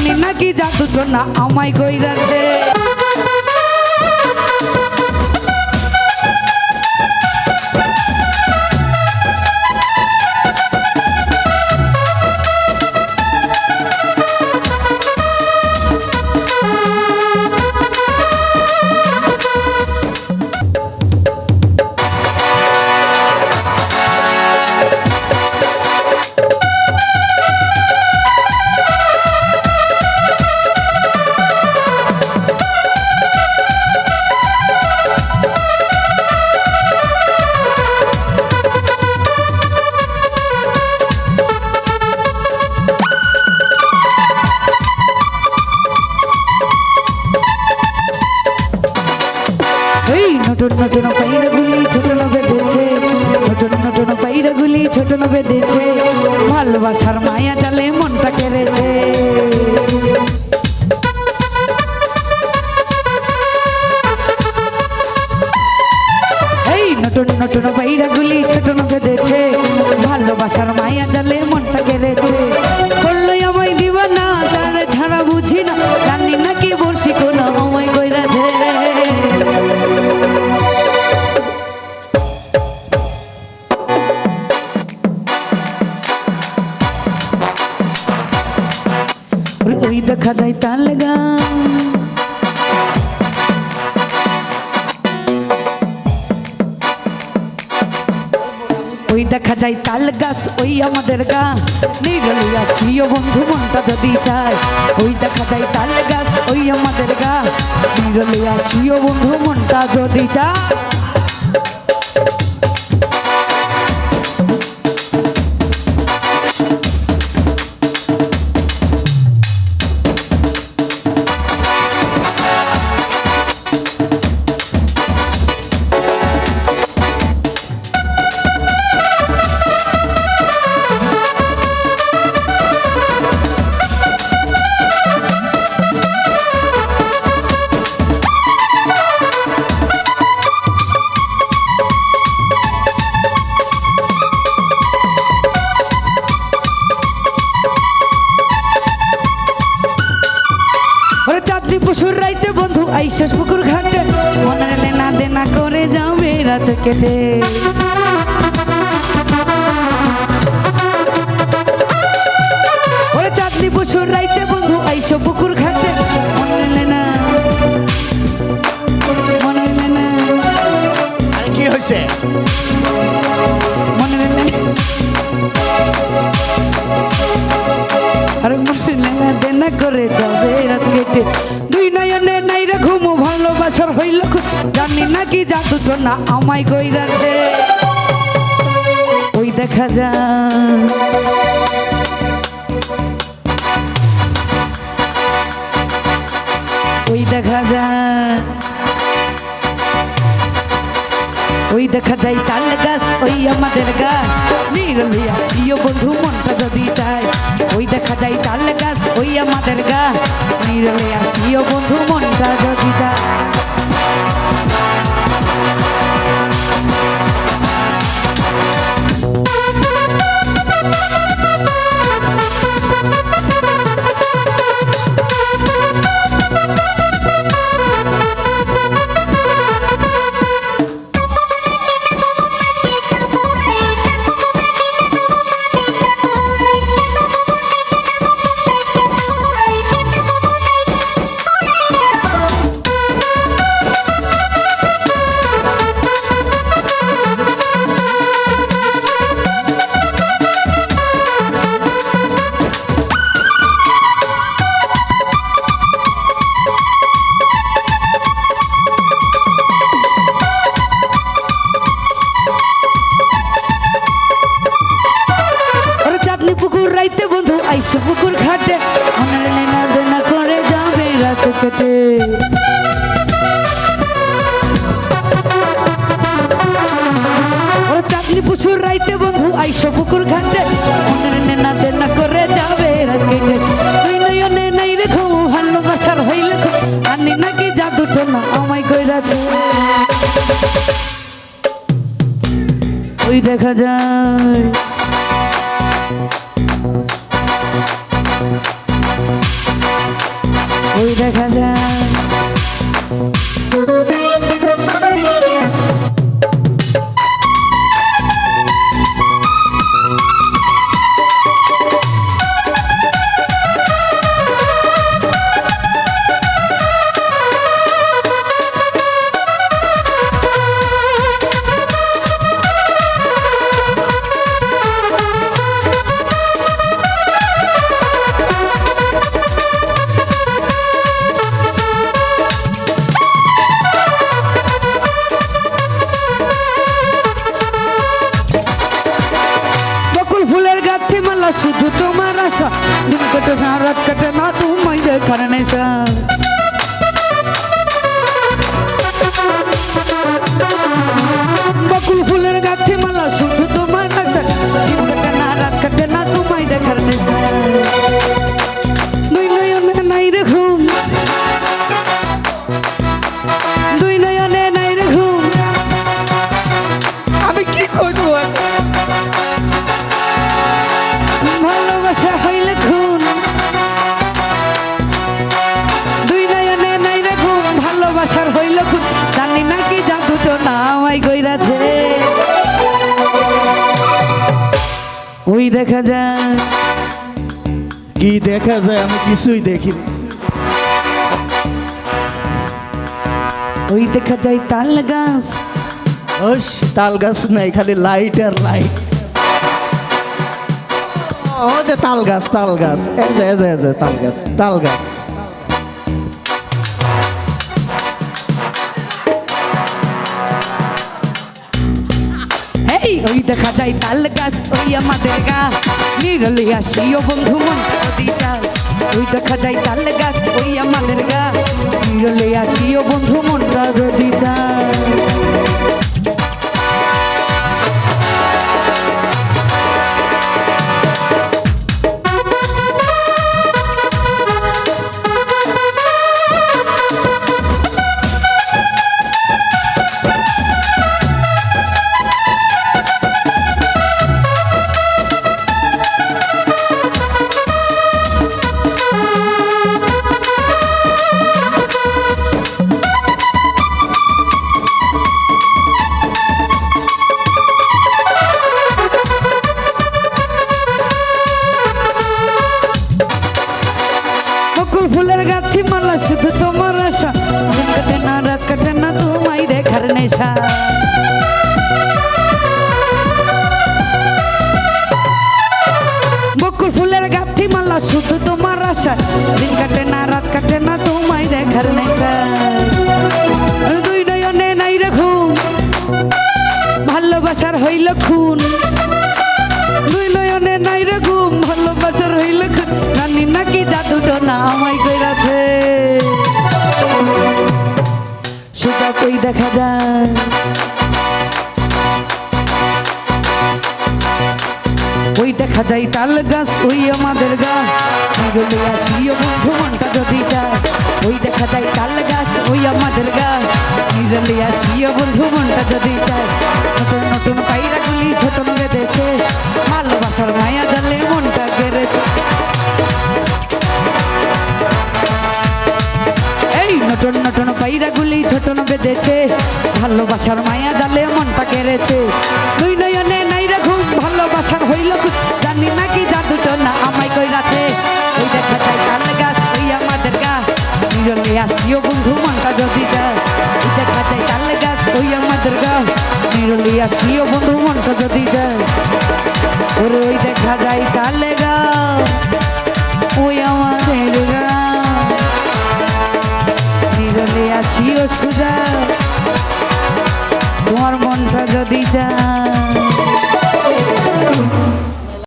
জানি নাকি জাদু জন্য আমায় এই নতুন নতুন পায়রাগুলি ছোট বেঁধেছে নতুন নতুন পায়রাগুলি ছোট বেঁধেছে ভালোবাসার মায়া জালে মনটা কেড়েছে। নতুন নতুন পায়রাগুলি ছোট বেঁধেছে ভালোবাসার ওই দেখা যায় তাল গান। ওই দেখা যায় তাল গাছ, ওই আমাদের গা নিরলিয়া শ্রীয় বন্ধু মনটা যদি চায়, ওই দেখা যায় তাল গাছ, ওই আমাদের গা নিরলিয়া শ্রীয় বন্ধু মনটা যদি চায় কেটে। চাঁদনি বসুর রাইতে বন্ধু আইসো পুকুর জাদু না আমায় কইরাছে ওই দেখা যায় ওই দেখা যায় ওই দেখা যায় তাল গাছ, ওই আমাদের গা নিরলিয়া প্রিয় বন্ধু, মনটা যদি চায়। ওই দেখা যায় তাল গাছ, ওই আমাদের গা নিরলিয়া প্রিয় বন্ধু, মনটা যদি চায়। কেটে চাঁদনি পুকুর রাইতে বন্ধু, আইসো পুকুর ঘাটে। লেনা দেনা করে যাবে কেটে তুই নয়নে নাই রে ঘুম ভালোবাসার হইলে খুব আনি নাকি জাদু তো না আমায় কইরাছে। ওই দেখা যায়। ওই দেখা যায়। মালা শুধু তোমার নেশা। দিন কাটে না রাত কাটে না তোমায় দেখার নেশা। দুই নয়নে নাই রে ঘুম। দুই নয়নে নাই রে ঘুম। আমি কি করব? ভালোবাসা দেখা যায় আমি কিছুই দেখি ওই দেখা যায় তাল গাছ। ওস তাল গাছ নাই খালি লাইট আর লাইট ও যে তাল গাছ তাল গাছ। এ যে তাল গাছ তাল গাছ। দেখা যায় তাল গাছ ওই আমাদের গা। নিরলে আসিও বন্ধু মন দিটা ওই দেখা যায় তাল গাছ ওই আমাদের গা। নিরলে আসিও বন্ধু মনটা মালা শুধু তোমার আশা দিন কাটে না, রাত কাটে না, তোমায় দেখার নেশা দুই নয়নে নাই রে ঘুম ভালোবাসার হইল খুন। দুই নয়নে নাই রে ঘুম ভালোবাসার হইল খুন। জানি নাকি জাদুটো না আমায় কইরাছে। সুতা কই দেখা যায়? ওই দেখা যায় তাল গাছ, ওই আমাদের নিরলে আসিও বন্ধু মনটা যদি যায়, ওই দেখা যায় তাল গাছ, ওই আমাদের গা নিরলে আসিও বন্ধু মনটা যদি যায়, নতুন নতুন পায়রা গুলি ছোট বেঁধেছে, ভালোবাসার মায়া জালে মনটা গেড়েছে। এই নতুন নতুন পায়রা গুলি ছোট বেঁধেছে, ভালোবাসার মায়া জালে মনটা কেড়েছে নিরলে আসিও বন্ধু মনটা যদি যায়